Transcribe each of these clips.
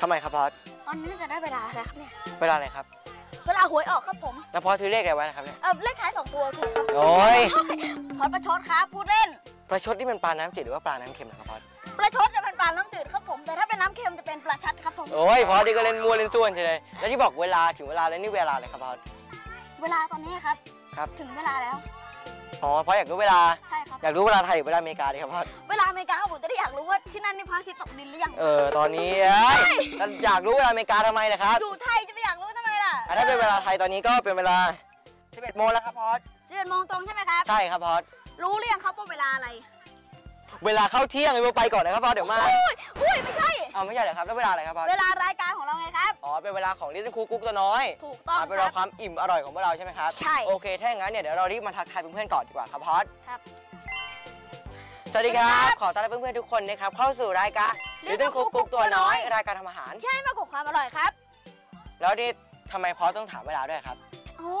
ทำไมครับพอดตอนนี้น่าจะได้เวลาแล้วครับเนี่ย เวลาอะไรครับ เวลาหวยออกครับผม แล้วพอซื้อเลขอะไรไว้นะครับเนี่ย เออเลขท้ายสองตัวถูกครับโอ้ยพอดประชดครับพูดเล่น ประชดที่เป็นปลาน้ำจืดหรือว่าปลาน้ำเค็มนะครับพอดประชดจะเป็นปลาน้ำจืดครับผม แต่ถ้าเป็นน้ำเค็มจะเป็นปลาชัดครับผม โอ้ยพอดนี่ก็เล่นมัวเล่นส่วนใช่เลย แล้วที่บอกเวลาถึงเวลาแล้วนี่เวลาอะไรครับพอดเวลาตอนนี้ครับ ครับ ถึงเวลาแล้ว อ๋อเพราะอยากรู้เวลา ใช่ครับ อยากรู้เวลาไทยหรือเวลาอเมริกาดีครับพอดเวลาอเมริกาครับผมจะได้อยากรู้ว่าที่นั่นนี่พระอาทิตย์ตกดินหรือยังเออตอนนี้เอ้ยแล้วอยากรู้เวลาอเมริกาทำไมนะครับอยู่ไทยจะไม่อยากรู้ทำไมล่ะอะถ้าเป็นเวลาไทยตอนนี้ก็เป็นเวลา 11โมงแล้วครับพอดสิบเอ็ดโมงตรงใช่ไหมครับ ใช่ครับพอดรู้หรือยังครับว่าเวลาอะไร เวลาเข้าเที่ยงไอ้โมไปก่อนนะครับพอดเดี๋ยวมาอุ้ยอุ้ยไม่ใช่ เอาไม่ใช่เหรอครับแล้วเวลาอะไรครับพอดเวลารายการของเราไงครับ อ๋อเป็นเวลาของลิซคุกกุ๊กตัวน้อยถูกต้องอ่าเป็นคเวรัลาบความอิ่มอร่อยของพวกเราใช่ไหมครับใช่โอเคถ้าอย่างนั้นเนี่ยเดี๋ยวเรารีบมาทักทายเพื่อนๆก่อนดีกว่าครับพอดครับสวัสดีครัสวัสดีครับบขอต้อนรับเพื่อนๆทุกคนนะครับเข้าสู่รายการ Little Little Cook Cook กุ๊กตัวน้อยตัวน้อย รายการทำอาหารที่ให้มากกว่าความอร่อยครับ แล้วนี่ทำไมพอต้องถามเวลาด้วยครับโอ้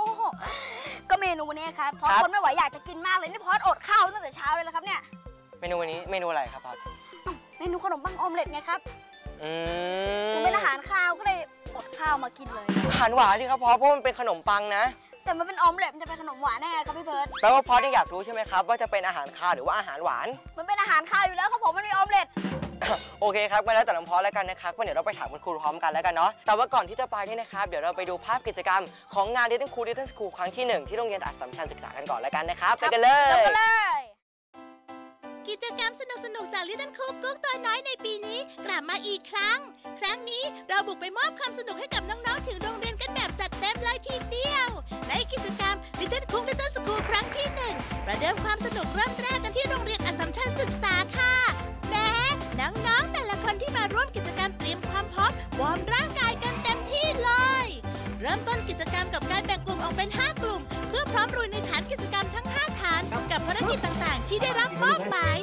ก็เมนูนี้ครับเพราะครับคนไม่ไหวอยากจะกินมากเลยนี่พอดอดข้าวตั้งแต่เช้าเลยนะครับเนี่ย เมนูวันนี้เมนูอะไรครับพอดเมนูขนมปังออมเล็ตไงครับอืมมันเป็นอาหารข้าวก็เลยอดข้าวมากินเลยอาหารหวานสิครับพอเพราะมันเป็นขนมปังนะ แต่มันเป็นออมเล็ตมันจะเป็นขนมหวานได้ไงครับพี่เพิร์ดแปลว่าพอยังอยากรู้ใช่ไหมครับว่าจะเป็นอาหารคาวหรือว่าอาหารหวาน มันเป็นอาหารข้าวอยู่แล้วครับผมมันมีออมเล็ตโอเคครับก็แล้วแต่น้องพอแล้วกันนะครับก็เดี๋ยวเราไปถามคุณครูพร้อมกันแล้วกันเนาะแต่ว่าก่อนที่จะไปนี่นะครับเดี๋ยวเราไปดูภาพกิจกรรมของงาน Little Cool Little School ครั้งที่หนึ่งที่โรงเรียนอัสสัมชัญศึกษากันก่อนแล้วกันนะครับไปกันเลจบยกันเลย กิจกรรมสนุกๆจากลิตเติ้ลคุกกุ๊กตัวน้อยในปีนี้ กลับมาอีกครั้ง ครั้งนี้เราบุกไปมอบความสนุกให้กับน้องๆถึงโรงเรียนกันแบบจัดเต็มเลยทีเดียว ในกิจกรรม Little Cook Little School ครั้งที่หนึ่งประเดิมความสนุกเริ่มแรกกันที่โรงเรียนอัสมชัญศึกษาค่ะแหม้น้องๆแต่ละคนที่มาร่วมกิจกรรมเตรียมความพร้อมวอร์มร่างกายกันเต็มที่เลย เริ่มต้นกิจกรรมกับการแบ่งกลุ่มออกเป็น 5 กลุ่ม เพื่อพร้อมรุยในฐานกิจกรรมทั้ง กับภารกิจต่างๆ ที่ได้รับมอบหมาย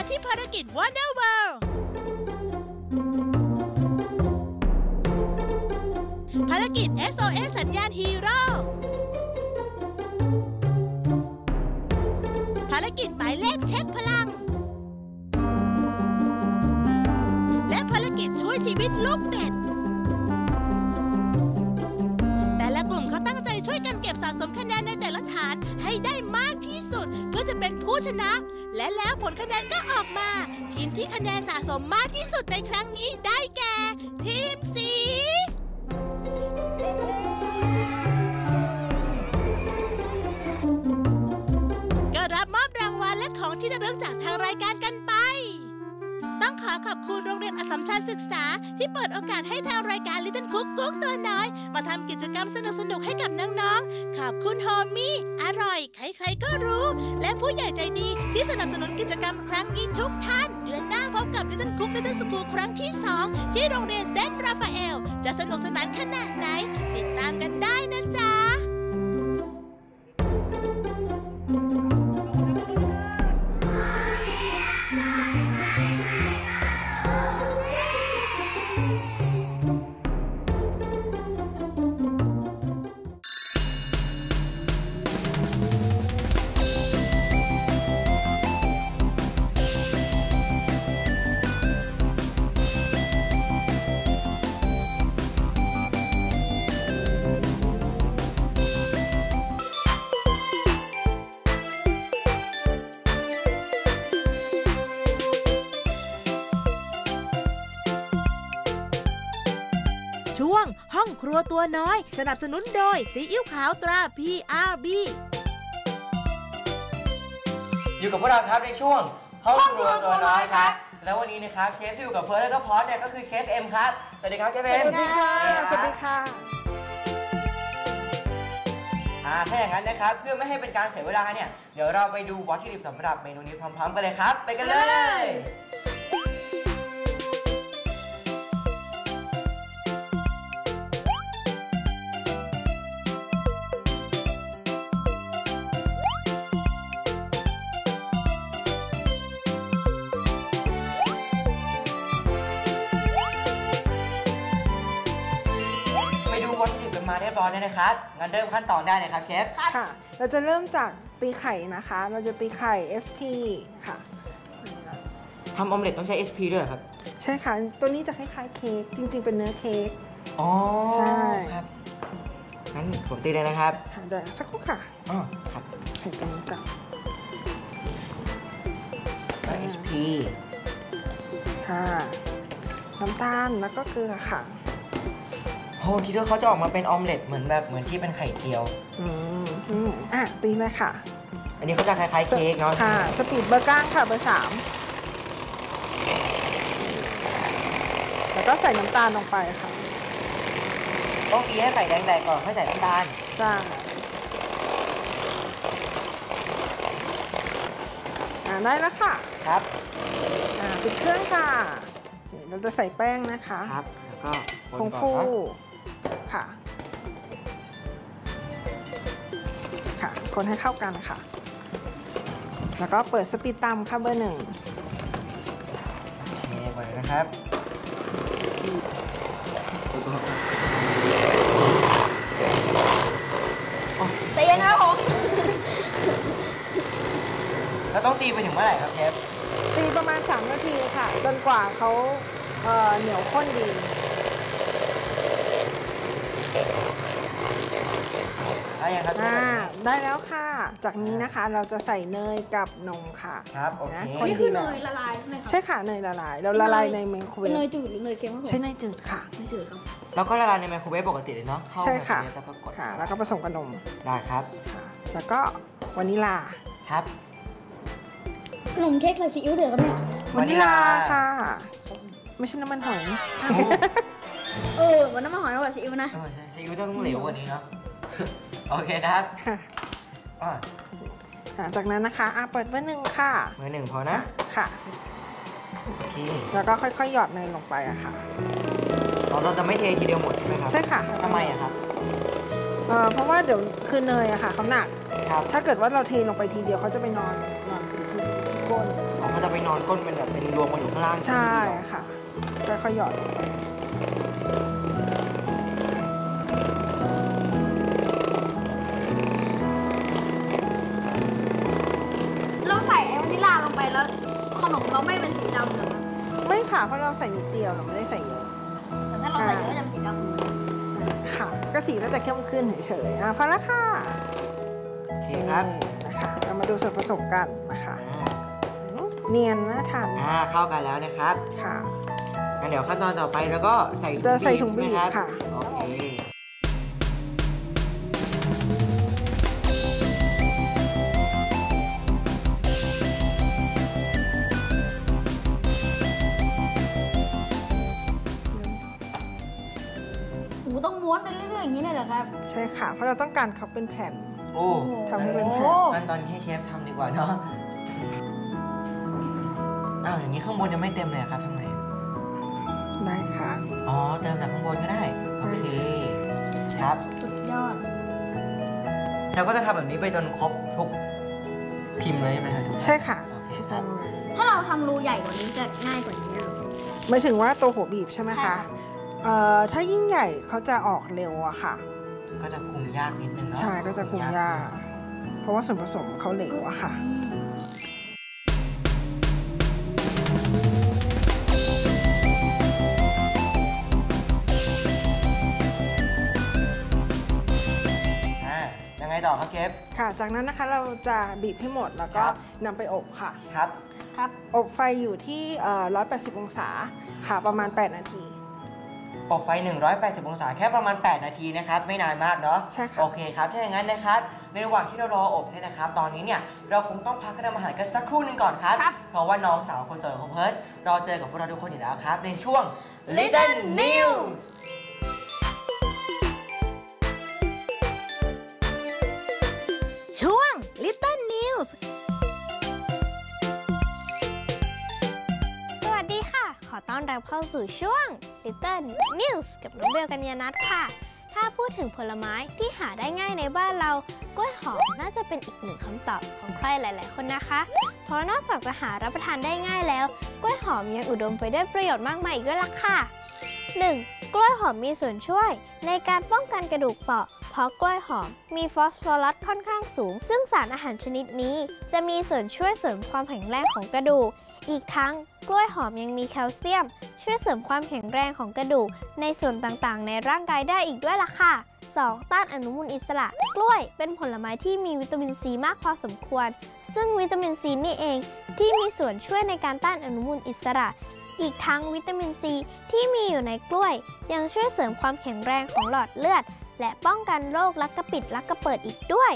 าที่ภารกิจ Wonder World ภารกิจ SOS สัญญาณฮีโร่ภารกิจหมายเลขเช็คพลัง และภารกิจช่วยชีวิตลูกเป็ด แต่ละกลุ่มเขาตั้งใจช่วยกันเก็บสะสมคะแนนในแต่ละฐานให้ได้มากที่สุด เพื่อจะเป็นผู้ชนะ และแล้วผลคะแนนก็ออกมา ทีมที่คะแนนสะสมมากที่สุดในครั้งนี้ได้แก่ ทีมสีก็รับมอบรางวัลและของที่ระลึกจากทางรายการ อขอขอบคุณโรงเรียนอัสสัมชัญศึกษา ที่เปิดโอกาสให้ทางรายการ Little Cook กุ๊กตัวน้อย มาทำกิจกรรมสนุกๆให้กับน้องๆ ขอบคุณโฮมี่ อร่อย ใครๆก็รู้ และผู้ใหญ่ใจดีที่สนับสนุนกิจกรรมครั้งนี้ทุกท่าน เดือนหน้าพบกับ Little Cook Little School ครั้งที่ 2 ที่โรงเรียนเซนต์ราฟาเอล จะสนุกสนานขนาดไหน ติดตามกันได้นะจ๊ะ ตัวน้อย สนับสนุนโดยซีอิ๊วขาวตรา PRB อยู่กับพวกเราครับในช่วงห้องครัวตัวน้อยครับแล้ววันนี้นะครับเชฟที่อยู่กับเพิร์ลแล้วก็พอสเนี่ยก็คือเชฟเอ็มครับสวัสดีครับเชฟเอ็มสวัสดีค่ะสวัสดีค่ะคอ่าถ้าอย่างนั้นนะครับเพื่อไม่ให้เป็นการเสียเวลาเนี่ยเดี๋ยวเราไปดูวัตถุดิบสำหรับเมนูนี้พร้อมๆกันเลยครับ ไปกันเลย มาเรียบร้อยแล้วนะครับ งั้นเริ่มขั้นตอนได้เลยครับเชฟ ค่ะ เราจะเริ่มจากตีไข่นะคะ เราจะตีไข่ SP ค่ะ ทำออมเล็ตต้องใช้ SP ด้วยเหรอครับ ใช่ค่ะ ตัวนี้จะคล้ายๆเค้ก จริงๆ เป็นเนื้อเค้ก อ๋อ ใช่ ครับ งั้นผมตีเลยนะครับค่ะเดี๋ยวสักครู่ค่ะ อ๋อครับใส่ตรงนี้ก่อนแล้ว SP ค่ะ น้ำตาลแล้วก็เกลือค่ะ โหคิดว่าเขาจะออกมาเป็นออมเล็ตเหมือนแบบเหมือนที่เป็นไข่เจียว อืมนี่อะตีเลยค่ะ อันนี้เขาจะคล้ายๆเค้กเนาะค่ะ สปีดเบอร์ก้างค่ะเบอร์สามแล้วก็ใส่น้ำตาลลงไปค่ะต้องตีให้ไข่แดงแตกก่อนค่อยใส่น้ำตาลจ้าอ่าได้แล้วค่ะ ครับอ่าปิดเครื่องค่ะโอเคเราจะใส่แป้งนะคะ ครับ แล้วก็คนผงก่อนฟูเนาะ ค่ะ ค่ะ คนให้เข้ากันค่ะ แล้วก็เปิดสปีดต่ำค่ะเบอร์หนึ่งเทไปนะครับแต่เย็นนะครับผมแล้วต้องตีไปถึงเมื่อไหร่ครับเชฟตีประมาณ 3 นาทีค่ะ จนกว่าเขาเอ่อเหนียวข้นดี ได้ ยังครับเชฟอ่าได้แล้วค่ะ จากนี้นะคะเราจะใส่เนยกับนมค่ะครับโอเคนะคนนี่ดีคือเนแล้วยละลายใช่ไหมครัใช่ค่ะเนยละลายเราละลายในไมโครเวเป็นฟเนยจืดหรือเนยเค็มครับผมใช้เนยจืดค่ะเนยจืดครับแล้วก็ละลายในไมโครเวฟปกติเลยเนาะเข้าใช่ค่ะไมโครเวฟแล้วก็กดค่ะแล้วก็ผสมกับนมได้ครับค่ะแล้วก็วานิลาครับขนมเค้กใส่ซีอิ๊วเดือดครับเนี่ยวานิลาวานิลาค่ะ ไม่ใช่น้ำมันหอยเออวันนั้นมาหอยกับซีอิ๊วนะเออใช่ซีอิ๊วต้องเหลวกว่านี้เนาะ โอเคครับค่ะอะอ่าจากนั้นนะคะอะเปิดเบอร์หนึ่งค่ะมือหนึ่งพอนะ ค่ะ โอเคแล้วก็ค่อยๆ หยอดเนยลงไปอะค่ะเราเราจะไม่เททีเดียวหมดใช่ไหมครับใช่ค่ะทำไมอะครับเอ่อเพราะว่าเดี๋ยวคือเนยอะค่ะเขาหนัก ครับถ้าเกิดว่าเราเทลงไปทีเดียวเขาจะไปนอนนอนอยู่ที่ก้นอ๋อเขาจะไปนอนก้นเป็นแบบเป็นรวมกันอยู่ข้างล่างใช่ไหมพี่ค่ะค่อยๆหยอดลงไป ลลาลงไปแล้วขนมเราไม่เป็นสีดำเหรอครับไม่ค่ะเพราะเราใส่นิดเดียวเราไม่ได้ใส่เยอะแต่ถ้าเราใส่เยอะจะเป็นสีดำอ่าค่ะก็สีก็จะเข้มขึ้นเฉยๆอะพอแล้วค่ะโอเคครับนี่นะคะเรามาดูส่วนผสมกันนะคะอ่าเนียนน่าทานอ่าเข้ากันแล้วนะครับค่ะงั้นเดี๋ยวขั้นตอนต่อไปแล้วก็ใส่จะใส่ถุงบีบใช่ไหมรับค่ะ ใช่ค่ะ เพราะเราต้องการเขาเป็นแผ่นโอ้ทำให้เป็นแผ่นโอ้ขั้นตอนนี้ให้เชฟทำดีกว่าเนาะอ้าวอย่างนี้ข้างบนยังไม่เต็มเลยอะครับทำไงได้ค่ะ อ๋อเติมจากข้างบนก็ได้ โอเค ครับ สุดยอด เราก็จะทำแบบนี้ไปจนครบทุกพิมพ์เลยใช่ไหมครับทุกใช่ค่ะ โอเคครับ ถ้าเราทำรูใหญ่กว่านี้จะง่ายกว่านี้เหรอหมายถึงว่าตัวหัวบีบใช่ไหมใช่ครัคะบเอ่อถ้ายิ่งใหญ่เขาจะออกเร็วอะค่ะ ก็จะคุมยากนิดนึงเนาะใช่ก็จะคุมยาก เพราะว่าส่วนผสมเขาเหลวอะค่ะอ่ายังไงต่อครับเชฟค่ะ จากนั้นนะคะเราจะบีบให้หมดแล้วก็ครับนำไปอบค่ะครับ ครับ อบไฟอยู่ที่เอ่อ180 องศาค่ะประมาณ 8 นาที อบไฟ 180 องศาแค่ประมาณ 8 นาทีนะครับไม่นานมากเนาะใช่ค่ะโอเคครับถ้าอย่างนั้นนะครับในระหว่างที่เรารออบเนี่ยนะครับ ตอนนี้เนี่ยเราคงต้องพักกันทำอาหารกันสักครู่หนึงก่อนครับครับ เพราะว่าน้องสาวคนสวยของเพิร์ดรอเจอกับพวกเราทุกคนอยู่แล้วครับ ในช่วง Little News อนรับเข้าสู่ช่วง Little News กับน้องเบลกัญญานัทค่ะ ถ้าพูดถึงผลไม้ที่หาได้ง่ายในบ้านเรากล้วยหอมน่าจะเป็นอีกหนึ่งคำตอบของใครหลาย ๆ คนนะคะ เพราะนอกจากจะหารับประทานได้ง่ายแล้ว กล้วยหอมยังอุดมไปด้วยประโยชน์มากมายอีกด้วยล่ะค่ะ 1. กล้วยหอมมีส่วนช่วย ในการป้องกันกระดูกเปราะเพราะกล้วยหอมมีฟอสฟอรัสค่อนข้างสูง ซึ่งสารอาหารชนิดนี้ จะมีส่วนช่วยเสริมความแข็งแรงของกระดูก อีกทั้งกล้วยหอมยังมีแคลเซียม ช่วยเสริมความแข็งแรงของกระดูก ในส่วนต่างๆ ในร่างกายได้อีกด้วยล่ะค่ะ 2. ต้านอนุมูลอิสระ กล้วยเป็นผลไม้ที่มีวิตามินซีมากพอสมควร ซึ่งวิตามินซีนี่เองที่มีส่วนช่วยในการต้านอนุมูลอิสระ อีกทั้งวิตามินซีที่มีอยู่ในกล้วย ยังช่วยเสริมความแข็งแรงของหลอดเลือด และป้องกันโรคลักกระปิดลักกระเปิดอีกด้วย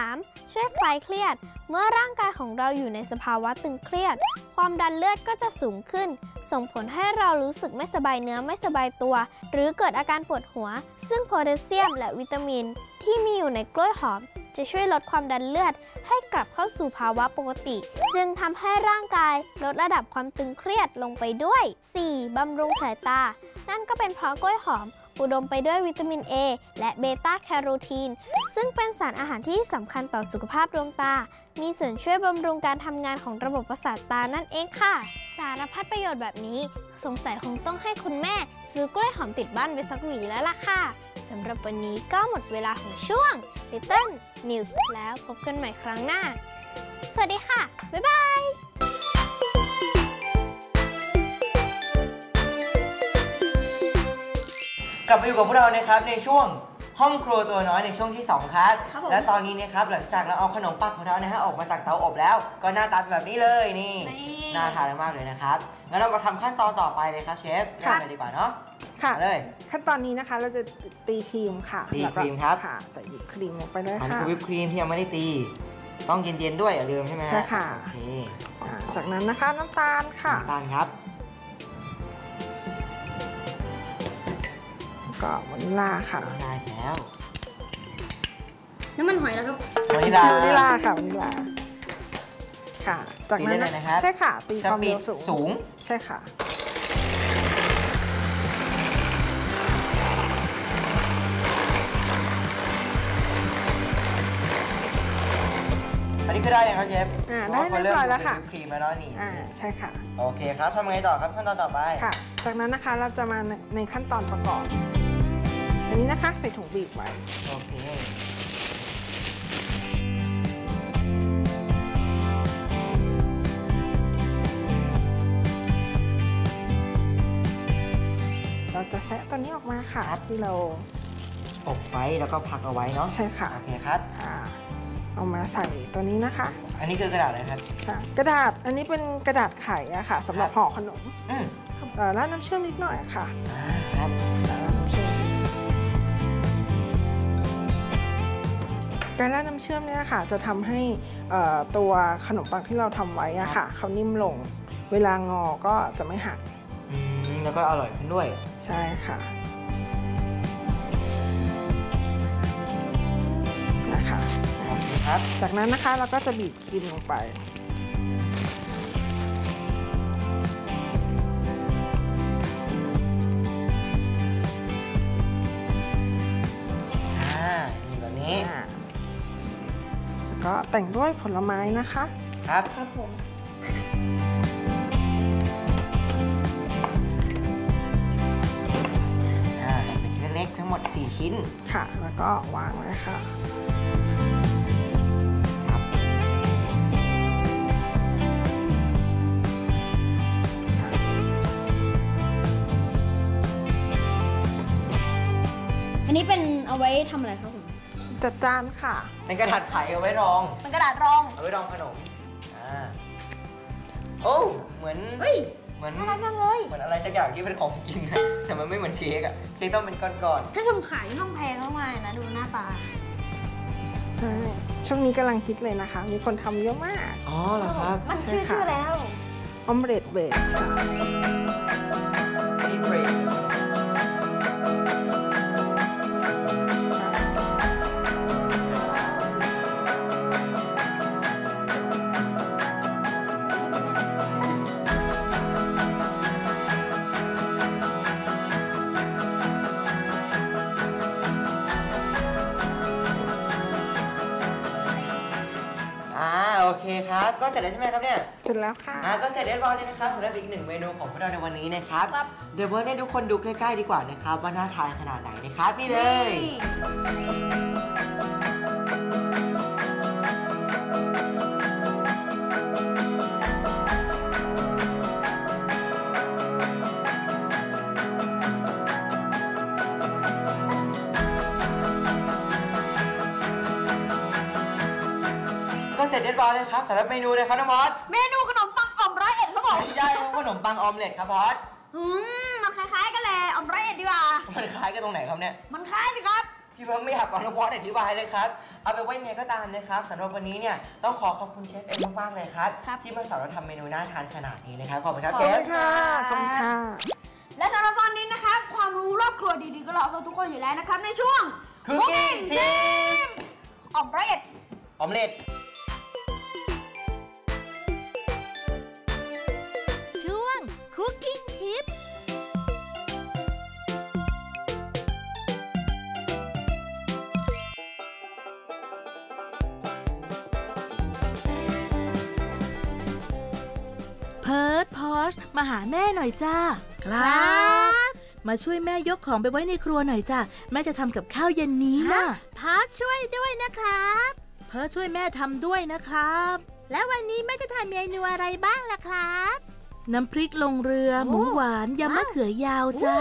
3. ช่วยคลายเครียด เมื่อร่างกายของเราอยู่ในสภาวะตึงเครียด ความดันเลือดก็จะสูงขึ้น ส่งผลให้เรารู้สึกไม่สบายเนื้อไม่สบายตัว หรือเกิดอาการปวดหัว ซึ่งโพแทสเซียมและวิตามิน ที่มีอยู่ในกล้วยหอม จะช่วยลดความดันเลือด ให้กลับเข้าสู่ภาวะปกติ จึงทำให้ร่างกายลดระดับความตึงเครียดลงไปด้วย 4. บำรุงสายตา นั่นก็เป็นเพราะกล้วยหอม อุดมไปด้วยวิตามิน A และเบต้าแคโรทีน ซึ่งเป็นสารอาหารที่สำคัญต่อสุขภาพดวงตา มีส่วนช่วยบำรุงการทำงานของระบบประสาทตานั่นเองค่ะ สารพัดประโยชน์แบบนี้ สงสัยคงต้องให้คุณแม่ ซื้อกล้วยหอมติดบ้านไปสักหวีแล้วล่ะค่ะสำหรับวันนี้ก็หมดเวลาของช่วง Little News แล้วพบกันใหม่ครั้งหน้า สวัสดีค่ะ บ๊ายบาย กลับมาอยู่กับพวกเรานะครับในช่วงห้องครัวตัวน้อยในช่วงที่ 2 ครับ ครับผม และตอนนี้นะครับหลังจากเราเอาขนมปังของเรานะฮะออกมาจากเตาอบแล้ว ก็หน้าตาเป็นแบบนี้เลยนี่นี่น่าทานมากเลยนะครับงั้นเรามาทำขั้นตอนต่อไปเลยครับเชฟค่ะเริ่มเลยดีกว่าเนาะค่ะ มาเลย ขั้นตอนนี้นะคะเราจะตีครีมค่ะตีแล้วก็ครีมครับ ค่ะ ใส่วิปครีมลงไปเลยอันนี้ค่ะ คือวิปครีมที่ยังไม่ได้ตี ต้องเย็นๆด้วยอย่าลืมใช่ไหมฮใช่ค่ะ โอเคอ่าจากนั้นนะคะน้ำตาลค่ะ น้ำตาลครับ ก็วานิลลาค่ะได้แล้วน้ำมันหอยแล้วครับวานิลลาวานิลลาค่ะวานิลลาค่ะ จากนั้นตีได้เลยนะครับใช่ค่ะ ตีความปีเร็วสูงสูง ใช่ค่ะ อันนี้คือได้ยังครับเชฟอ่าได้เรียบร้อยแล้วค่ะเพาว่าเขาเริ่มดูเป็นวิปครีมแล้วนี่อ่าใช่ค่ะ โอเคครับทำไงต่อครับขั้นตอนต่อไป ค่ะ จากนั้นนะคะเราจะมาในในขั้นตอนประกอบ อันนี้นะคะ ใส่ถุงบีบไว้ โอเคเราจะแซะตัวนี้ออกมาค่ะที่เราอบไว้แล้วก็พักเอาไว้เนาะใช่ค่ะโอเคครับอ่าเอามาใส่ตัวนี้นะคะ อันนี้คือกระดาษอะไรครับค่ะกระดาษอันนี้เป็นกระดาษไขอะค่ะสำหรับห่อขนมอืมเอ่อราดน้ำเชื่อมนิดหน่อยค่ะอ่าครับ การราดน้ำเชื่อมเนี่ยค่ะจะทำให้เอ่อตัวขนมปังที่เราทำไว้อะค่ะเขานิ่มลง เวลางอก็จะไม่หักอืมแล้วก็อร่อยขึ้นด้วย ใช่ค่ะนะคะโอเคครับ จากนั้นนะคะเราก็จะบีบครีมลงไป ก็แต่งด้วยผลไม้นะคะ ครับ ครับผมอ่าเป็นชิ้นเล็กๆทั้งหมด 4 ชิ้น ค่ะ แล้วก็วางไว้ค่ะ ครับ ค่ะ อันนี้เป็นเอาไว้ทำอะไรครับผม จัดจานค่ะ เป็นกระดาษไขเอาไว้รอง เป็นกระดาษรอง เอาไว้รองขนมอ่าโอ้เหมือนเฮ้ยเหมือนน่ารักจังเลย เหมือนอะไรสักอย่างที่เป็นของกินนะแต่มันไม่เหมือนเค้กอะเค้กต้องเป็นก้อนถ้าทำขายต้องแพงมากๆนะดูหน้าตา ใช่ช่วงนี้กำลังฮิตเลยนะคะ มีคนทำเยอะมาก ๆ อ๋อเหรอครับมันชื่อใช่ค่ะ ชื่ออะไรนะครับผมออมเล็ตเบดค่ะ นี่เบรก ก็เสร็จแล้วใช่ไหมครับเนี่ยเสร็จแล้วค่ะอ่าก็เสร็จเรียบร้อยแล้วนะครับสำหรับอีกหนึ่งเมนูของพวกเราในวันนี้นะครับครับ เดี๋ยวเบิร์ดให้ทุกคนดูใกล้ๆดีกว่านะครับว่าน่าทานขนาดไหนนะครับนี่เลยก็ มนูเลยครับน้องมอสเมนูขนมปังอ่อมร้อยเอ็ดครับผมไม่ใช่ครับขนมปังออมเล็ตครับพอสอืมมันคล้ายๆกันแหละอ่อมร้อยเอ็ดดีกว่ามันคล้ายกันตรงไหนครับเนี่ยมันคล้ายสิครับพี่เพิ่มไม่อยากฟังน้องพอสอธิบายเลยครับ เอาไปนว่ายังไงก็ตามนะครับสำหรับวันนี้เนี่ยต้องขอขอบคุณเชฟเอ็มมากๆเลยครับครับที่มาสอนเราทำเมนูน่าทานขนาดนี้นะครับขอบคุณครับขเชอบคุฟณค่ะขอบคุณค่ะและสำหรับตอนนี้นะครับความรู้รอบครัวดีๆก็รอเราทุกคนอยู่แล้วนะครับในช่วง Cooking Team อ่อมร้อยเอ็ดออมเล็ต เพิร์ดพอชมาหาแม่หน่อยจ้า ครับมาช่วยแม่ยกของไปไว้ในครัวหน่อยจ้าแม่จะทำกับข้าวเย็นนี้นะพอสช่วยด้วยนะครับ เพิร์ดช่วยแม่ทำด้วยนะครับ แล้ววันนี้แม่จะทำเมนูอะไรบ้างล่ะครับ น้ำพริกลงเรือโอ้หมูหวานยำมะเขือยาวจ้า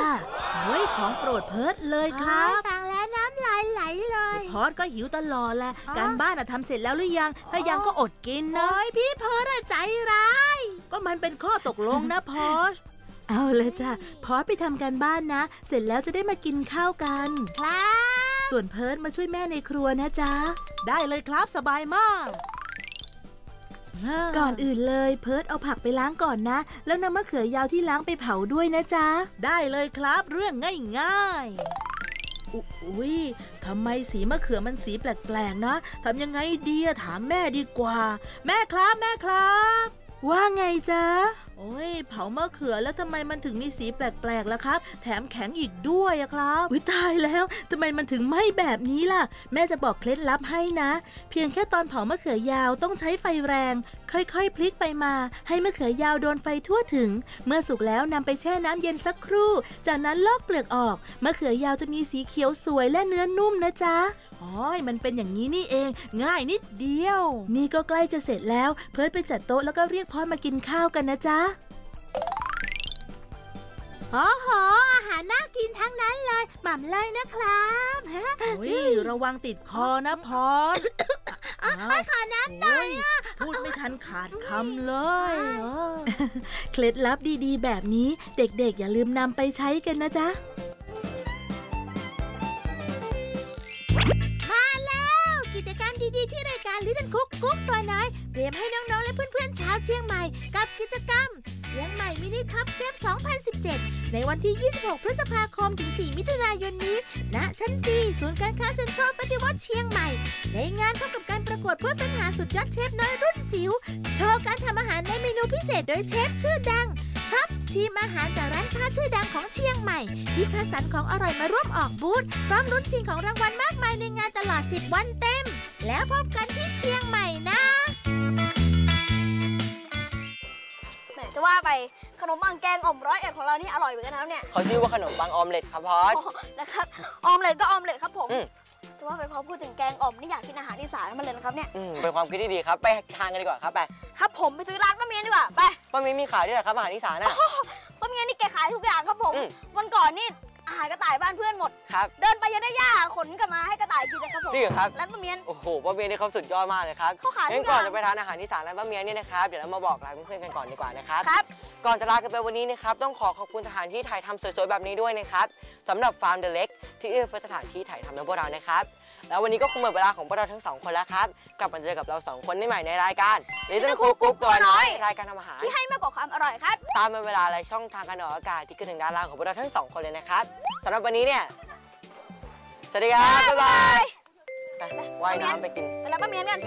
เฮ้ยของโปรดเพิร์ดเลยครับฟังแล้วน้ำลายไหลเลยพอดก็หิวตลอดแหละอ๋อการบ้านอะทำเสร็จแล้วหรือยัง ถ้ายังก็อดกินนะโอ้ยพี่เพิร์ดอะใจร้าย ก็มันเป็นข้อตกลงนะพอชเอาเลยจ้ะพอดไปทำการบ้านนะ เสร็จแล้วจะได้มากินข้าวกัน ครับ ส่วนเพิร์ดมาช่วยแม่ในครัวนะจ๊ะ ได้เลยครับสบายมากก่อนอื่นเลยเพิร์ดเอาผักไปล้างก่อนนะ แล้วนำมะเขือยาวที่ล้างไปเผาด้วยนะจ๊ะ ได้เลยครับเรื่องง่ายๆ อุ้ยทำไมสีมะเขือมันสีแปลกๆนะทำยังไงดีอะถามแม่ดีกว่า แม่ครับ แม่ครับ ว่าไงจ๊ะ โอ้ยเผามะเขือแล้วทำไมมันถึงมีสีแปลกๆล่ะครับ แถมแข็งอีกด้วยอะครับวิตายแล้วทำไมมันถึงไหม้แบบนี้ล่ะ แม่จะบอกเคล็ดลับให้นะ เพียงแค่ตอนเผามะเขือยาวต้องใช้ไฟแรง ค่อยๆ พลิกไปมา ให้มะเขือยาวโดนไฟทั่วถึง เมื่อสุกแล้วนำไปแช่น้ำเย็นสักครู่ จากนั้นลอกเปลือกออกมะเขือยาวจะมีสีเขียวสวยและเนื้อนุ่มนะจ๊ะ อ๋อมันเป็นอย่างนี้นี่เอง ง่ายนิดเดียว นี่ก็ใกล้จะเสร็จแล้ว เพิร์ดไปจัดโต๊ะแล้วก็เรียกพอดมากินข้าวกันนะจ๊ะโอ้โหอาหารน่ากินทั้งนั้นเลยหม่ำเลยนะครับฮะโอ้ยระวังติดคอนะพอดอ้าวขอน้ำหน่อยโอ้ยพูดไม่ทันขาดคำเลยเออเคล็ดลับดีๆ แบบนี้เด็กๆ อย่าลืมนำไปใช้กันนะจ๊ะ กิจกรรมดีๆ ที่รายการลิตเติ้ลคุกกุ๊กตัวน้อยเตรียมให้น้องๆ และเพื่อนๆชาวเชียงใหม่กับกิจกรรมเชียงใหม่มินิทัพเชฟ 2017 ในวันที่ 26 พฤษภาคมถึง 4 มิถุนายนนี้ ณ ชั้นจีศูนย์การค้าเซ็นทรัลปฏิวัติเชียงใหม่ ในงานพบกับการประกวดเพื่อเป็นหาสุดยอดเชฟน้อยรุ่นจิ๋ว โชว์การทำอาหารในเมนูพิเศษโดยเชฟชื่อดัง ช็อปชิมอาหารจากร้านค้าชื่อดังของเชียงใหม่ ที่คัดสรรของอร่อยมาร่วมออกบูธพร้อมลุ้นชิงของรางวัลมากมายในงานตลอด 10 วันเต็ม แล้วพบกันที่เชียงใหม่นะแหมจะว่าไปขนมปังแกงอ่อมร้อยเอ็ดของเรานี่อร่อยเหมือนกันนะครับเนี่ยเขาชื่อว่าขนมปังออมเล็ตครับพอสอ๋อนะครับออมเล็ตก็ออมเล็ตครับผม อืมจะว่าไปพอพูดถึงแกงอ่อมนี่อยากกินอาหารอีสานมาเลยนะครับเนี่ย อืมเป็นความคิดที่ดีครับ ไปทานกันดีกว่าครับไปครับผมไปซื้อร้านป้าเมียนดีกว่าไปป้ามีมีขายด้วยเหรอครับอาหารอีสานน่ะ ป้าเมียนนี่แกขายทุกอย่างครับผม อืม วันก่อนนี่ อาหารกระต่ายบ้านเพื่อนหมด ครับ เดินไปยังได้ย่าขนกลับมาให้กระต่ายกินเลยครับผมจริงเหรอครับ ร้านป้าเมียน โอ้โหป้าเมียนี่เขาสุดยอดมากเลยครับเขาขายทุกงั้นก่อนอย่างจะไปทานอาหารอีสานร้านป้าเมียเนี่ยนะครับเดี๋ยวเรามาบอกลาเพื่อนๆกันก่อนดีกว่านะครับ ครับ ก่อนจะลากันไปวันนี้นะครับต้องขอขอบคุณสถานที่ถ่ายทำสวยๆแบบนี้ด้วยนะครับสำหรับฟาร์มเดอะเล็กที่เอื้อเฟื้อสถานที่ถ่ายทำให้พวกเรานะครับ แล้ววันนี้ก็คงหมดเวลาของพวกเราทั้งสองคนแล้วครับ กลับมาเจอกับเราสองคนได้ใหม่ในรายการ Little Cook กุ๊กตัวน้อย รายการทำอาหาร ที่ให้มากกว่าความอร่อยครับ ตามมาเวลาและช่องทางการออกอากาศที่ขึ้นถึงด้านล่างของพวกเราทั้งสองคนเลยนะครับสำหรับวันนี้เนี่ย สวัสดีครับ บ๊ายบายไปว่ายน้ำไปกิน ไปแล้วป้าเมียนกัน